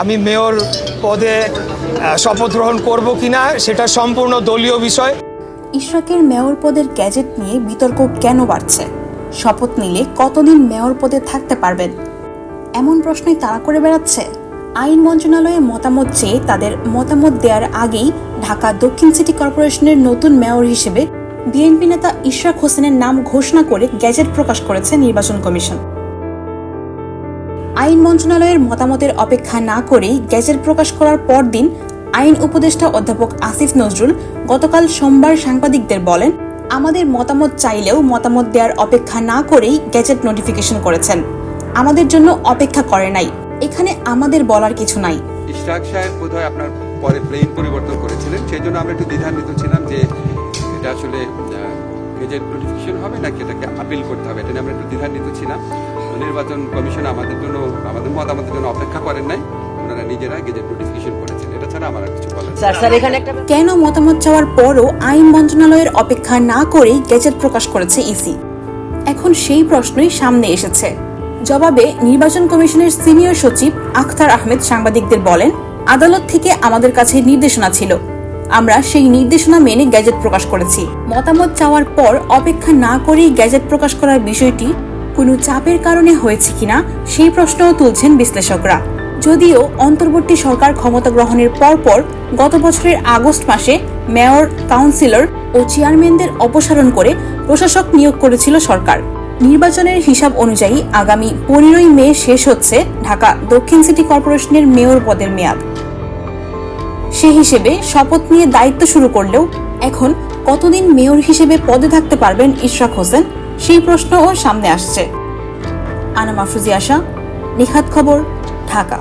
আমি মেয়র পদে শপথ গ্রহণ করব কিনা সেটা সম্পূর্ণ দলীয় বিষয়। ইশরাকের মেয়র পদের গ্যাজেট নিয়ে বিতর্ক কেন বাড়ছে? শপথ নিলে কতদিন মেয়র পদে থাকতে পারবেন? এমন প্রশ্নই তারা করে বেড়াচ্ছে। আইন মন্ত্রণালয়ে মতামত চেয়ে তাদের মতামত দেওয়ার আগেই ঢাকা দক্ষিণ সিটি কর্পোরেশনের নতুন মেয়র হিসেবে বিএনপি নেতা ইশরাক হোসেনের নাম ঘোষণা করে গ্যাজেট প্রকাশ করেছে নির্বাচন কমিশন। আইন মন্ত্রণালয়ের মতামতের অপেক্ষা না করেই গ্যাজেট প্রকাশ করার পরদিন আইন উপদেষ্টা অধ্যাপক আসিফ নজরুল গতকাল সোমবার সাংবাদিকদের বলেন, আমাদের মতামত চাইলেও মতামত দেওয়ার অপেক্ষা না করেই গ্যাজেট নোটিফিকেশন করেছেন। আমাদের জন্য অপেক্ষা করে নাই। এখানে আমাদের বলার কিছু নাই। ইশরাক সাহেব বোধহয় আপনার পরে প্লেন পরিবর্তন করেছিলেন। সেই জন্য আমরা একটু দ্বিধান্বিত ছিলাম যে এটা আসলে গেজেট নোটিফিকেশন হবে নাকি এটাকে আপিল করতে হবে। এটা নিয়ে আমরা একটু দ্বিধান্বিত ছিলাম। নির্বাচন কমিশন আমাদের জন্য আমাদের মতামতের জন্য অপেক্ষা করেন নাই। ওনারা নিজেরা গেজেট নোটিফিকেশন করেছেন। এটা ছাড়া আমার আর কিছু বলার নেই। স্যার স্যার এখানে একটা কেন মতামত চাওয়ার পরও আইন মন্ত্রণালয়ের অপেক্ষা না করেই গেজেট প্রকাশ করেছে ইসি? এখন সেই প্রশ্নই সামনে এসেছে। জবাবে নির্বাচন কমিশনের সিনিয়র সচিব আখতার আহমেদ সাংবাদিকদের বলেন আদালত থেকে আমাদের কাছে নির্দেশনা ছিল। আমরা সেই নির্দেশনা মেনে গ্যাজেট প্রকাশ করেছি। মতামত চাওয়ার পর অপেক্ষা না করেই গ্যাজেট প্রকাশ করার বিষয়টি কোনো চাপের কারণে হয়েছে কিনা সেই প্রশ্নও তুলছেন বিশ্লেষকরা। যদিও অন্তর্বর্তী সরকার ক্ষমতা গ্রহণের পরপর গত বছরের আগস্ট মাসে মেয়র, কাউন্সিলর ও চেয়ারম্যানদের অপসারণ করে প্রশাসক নিয়োগ করেছিল সরকার। নির্বাচনের হিসাব অনুযায়ী আগামী পনেরোই মে শেষ হচ্ছে ঢাকা দক্ষিণ সিটি কর্পোরেশনের মেয়র পদের মেয়াদ। সে হিসেবে শপথ নিয়ে দায়িত্ব শুরু করলেও এখন কতদিন মেয়র হিসেবে পদে থাকতে পারবেন ইশরাক হোসেন সেই প্রশ্নও সামনে আসছে। আনা মাফরুজি আশা নিখাত খবর ঢাকা।